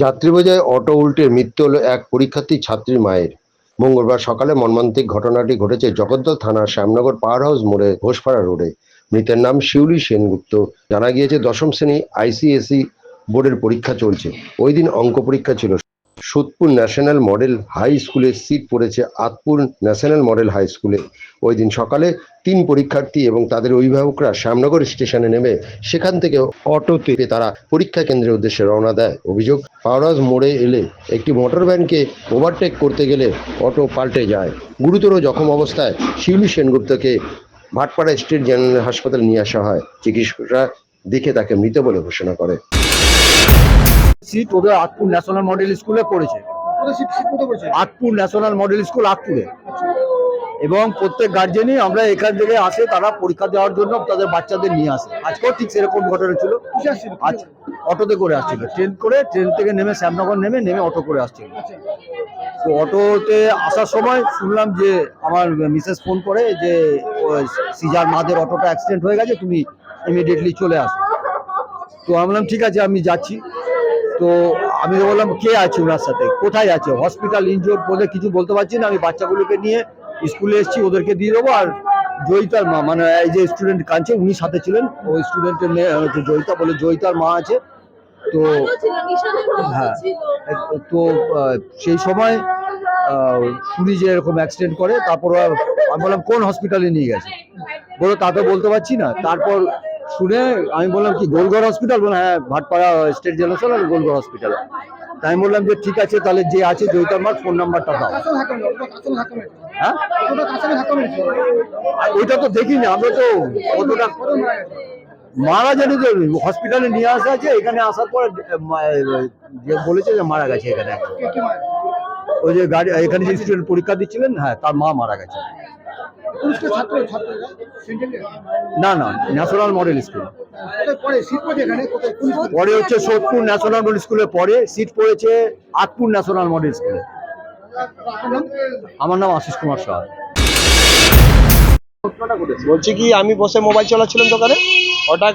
যাত্রী বোঝায় অটো উল্টে মৃত্যু হলো এক পরীক্ষার্থী ছাত্রীর মায়ের। মঙ্গলবার সকালে মর্মান্তিক ঘটনাটি ঘটেছে জগদ্দল থানার শ্যামনগর পাওয়ার হাউস মোড়ে ঘোষপাড়া রোডে। মৃতের নাম শিউলি সেনগুপ্ত। জানা গিয়েছে দশম শ্রেণি আইসিএসই বোর্ডের পরীক্ষা চলছে। ওই দিন অঙ্ক পরীক্ষা ছিল সুদপুর ন্যাশনাল মডেল হাই স্কুলে সিট পড়েছে আতপুর ন্যাশনাল মডেল হাই স্কুলে। ওই দিন সকালে তিন পরীক্ষার্থী এবং তাদের অভিভাবকরা শ্যামনগর স্টেশনে নেমে সেখান থেকে অটোতে তারা পরীক্ষা কেন্দ্রের উদ্দেশ্যে রওনা দেয়। অভিযোগ পাওয়ারাজ মোড়ে এলে একটি মোটর ভ্যানকে ওভারটেক করতে গেলে অটো পাল্টে যায়। গুরুতর জখম অবস্থায় শিউলি সেনগুপ্তকে ভাটপাড়া স্টেট জেনারেল হাসপাতালে নিয়ে আসা হয়। চিকিৎসকরা দেখে তাকে মৃত বলে ঘোষণা করে। সিট ওদের আটপুর ন্যাশনাল মডেল স্কুলে পড়েছে। আটপুর ন্যাশনাল মডেল স্কুল আটপুরে। এবং প্রত্যেক গার্জেনই আমরা এখান থেকে আসে তারা পরীক্ষা দেওয়ার জন্য তাদের বাচ্চাদের নিয়ে আসে। আজকেও ঠিক সেরকম ঘটনা ছিল। আজ অটোতে করে আসছিল। ট্রেন করে ট্রেন থেকে নেমে শ্যামনগর নেমে নেমে অটো করে আসছিল। তো অটোতে আসার সময় শুনলাম যে আমার মিসেস ফোন করে যে সিজার মাদের অটোটা অ্যাক্সিডেন্ট হয়ে গেছে তুমি ইমিডিয়েটলি চলে আসো। তো আমি ঠিক আছে আমি যাচ্ছি। তো আমি বললাম কে আছে ওনার সাথে? কোথায় আছে? হসপিটাল ইনজোর বলে কিছু বলতে পারছি না। আমি বাচ্চাগুলোকে নিয়ে স্কুলে এসেছি ওদেরকে দিয়ে দেবো। আর জয়িতার মা মানে এই যে স্টুডেন্ট কাঁদছে উনি সাথে ছিলেন। ওই স্টুডেন্টের মেয়ে হচ্ছে জয়িতা বলে জয়িতার মা আছে। তো হ্যাঁ। তো সেই সময় শুনি যে এরকম অ্যাক্সিডেন্ট করে তারপর আমি বললাম কোন হসপিটালে নিয়ে গেছে? বলো তা তো বলতে পারছি না। তারপর শুনে আমি বললাম, কি গোলঘর হসপিটাল বললাম হ্যাঁ ভাটপাড়া স্টেট জেনারেল আর গোলঘর হসপিটাল তাই আমি বললাম যে, ঠিক আছে, তাহলে যে আছে জয়িতার মার ফোন নাম্বারটা দাও। হ্যাঁ? ওইটা তো দেখিনি, আমরা তো অতটা কত মারা জানি তো হসপিটালে নিয়ে আসা আছে, এখানে আসার পর বলেছে যে মারা গেছে এখানে। ওই যে গাড়ি, এখানে যে স্টুডেন্ট পরীক্ষা দিচ্ছিলেন হ্যাঁ তার মা মারা গেছে। না না ন্যাশনাল মডেল স্কুল। পরে হচ্ছে সোদপুর ন্যাশনাল মডেল স্কুলে পরে সিট পড়েছে আটপুর ন্যাশনাল মডেল স্কুলে। আমার নাম আশিস কুমার শাহ। বলছি কি আমি বসে মোবাইল চালাচ্ছিলাম দোকানে হঠাৎ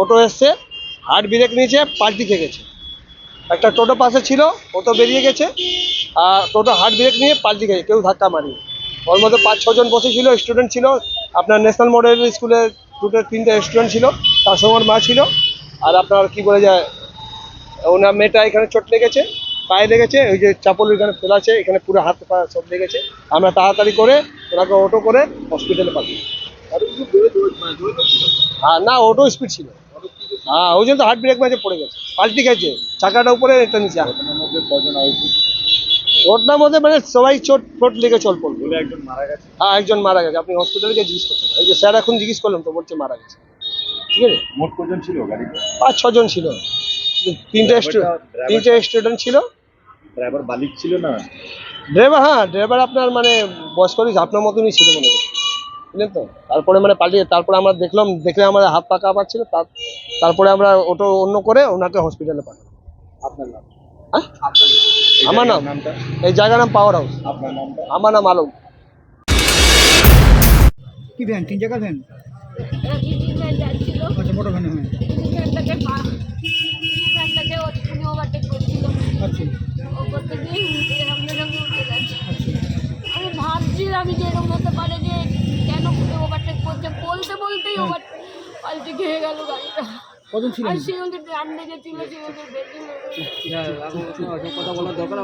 অটো এসছে হার্ট ব্রেক নিয়েছে পাল্টি খেয়ে গেছে। একটা টোটো পাশে ছিল অটো বেরিয়ে গেছে আর টোটো হার্ট ব্রেক নিয়ে পাল্টি খেয়েছে কেউ ধাক্কা মারি ওর মধ্যে পাঁচ ছজন বসেছিল স্টুডেন্ট ছিল আপনার ন্যাশনাল মডেল স্কুলে দুটো, তিনটে স্টুডেন্ট ছিল, তার সঙ্গে মা ছিল। আর আপনার কি বলে যায়, ওনার মেয়েটা এখানে চোট লেগেছে, পায়ে লেগেছে, ওই যে চাপল এখানে ফেলা আছে, এখানে পুরো হাত পা সব লেগেছে। আমরা তাড়াতাড়ি করে ওনাকে অটো করে হসপিটালে পাঠিয়ে হ্যাঁ না অটো স্পিড ছিল। হ্যাঁ ওই জন্য তো হার্ট ব্রেক মাঝে পড়ে গেছে। পাল্টি গেছে চাকাটা উপরে, এটা নিচে ঘটনার মধ্যে মানে সবাই চোট ফোট লেগে চল পড়ল একজন মারা গেছে। হ্যাঁ একজন মারা গেছে। আপনি হসপিটালে গিয়ে জিজ্ঞেস করতে পারেন। এই যে স্যার এখন জিজ্ঞেস করলাম তো বলছে মারা গেছে। ঠিক আছে? মোট কজন ছিল গাড়িতে? পাঁচ ছজন ছিল। তিনটে তিনটে স্টুডেন্ট ছিল। ড্রাইভার বালিক ছিল না? ড্রাইভার হ্যাঁ ড্রাইভার আপনার মানে বয়স্করই আপনার মতনই ছিল মনে হয়। বুঝলেন তো? তারপরে মানে পালিয়ে তারপরে আমরা দেখলাম দেখলে আমাদের হাত পা কাঁপাচ্ছিল তার তারপরে আমরা অটো অন্য করে ওনাকে হসপিটালে পাঠালাম। আপনার নাম? হ্যাঁ? এই আমার নাম? এই জায়গার নাম পাওয়ার হাউস আমার নাম আলম কি ভ্যান? তিন জায়গার ভ্যান? যাচ্ছিল। আচ্ছা বড় ভ্যান হ্যাঁ। আচ্ছা। আচ্ছা। আমি ভাবছি আমি যে এরকম হতে পারে যে কেন ওভারটেক করছে। বলতে বলতেই ওভার পাল্টে খেয়ে গেল গাড়িটা। কজন ছিলেন কথা বলার দরকার